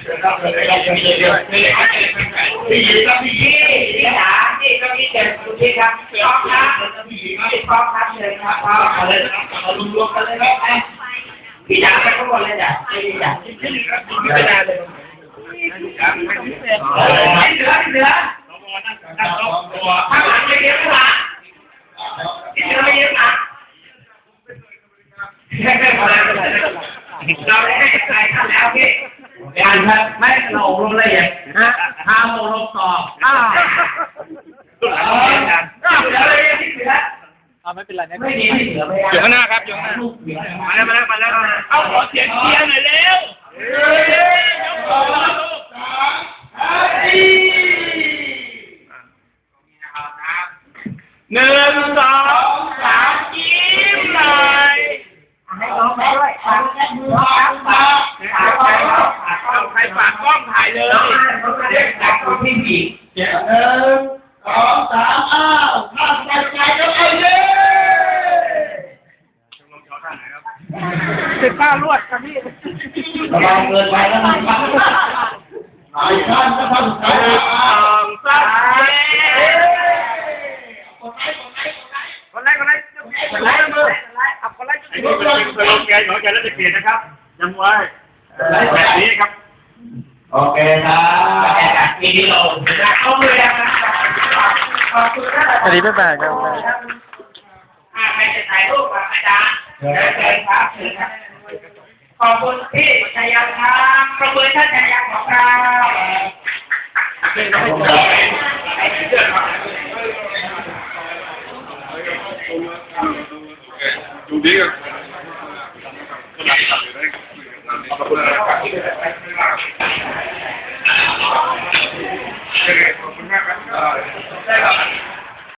พี่กับพี่ยี่พี่จ๋าพี่ก็พี่เจ็บคุณพี่ครับพ่อครับพี่พ่อครับเชิญครับพ่อมาเลยครับมารวมกันเลยครับพี่จ๋าไปข้างบนเลยจ้ะพี่จ๋าไม่เป็นไรเลยพี่เหลือพี่เหลือข้างหลังไม่เยอะข้างหลังพี่เหลือไม่เยอะนะเราได้ให้ใจท่านแล้วพี่ การครับไม่เราอบรมละเอียดฮะทางอบรมต่ออ้าวอ่าไม่เป็นไรไม่ไม่ดีไม่เหลือไม่อยู่ข้างหน้าครับอยู่ข้างหน้ามาแล้วมาแล้วมาแล้วเอาขอเสียงเชียร์หน่อยเร็วหนึ่งสอง กล้องถ่ายเลยเด็กจากคนที่ผีเจ็ดหนึ่งสองสามอ้าวข้ามไปไกลแล้วไอ้เย้สิบเก้ารวดครับพี่ระวังเกินไปแล้วมันฟังไอ้ท่านก็ต้องใช้หนึ่งสองสามคนแรกคนแรกคนแรกมือเอาคนแรกไอ้นี่เป็นสโลแกนของอาจารย์รัชเกียรตินะครับจำไว้แบบนี้ครับ โอเคครับแต่จากปีนี้เราเข้าเลยนะขอบคุณครับอันนี้ไม่แปลกครับอ่ใครจะถ่ายรูปอาจารย์เชิญครับขอบคุณพี่ชัยยันครับขอบคุณท่านชัยยันของเราดูดีกัน Thank you.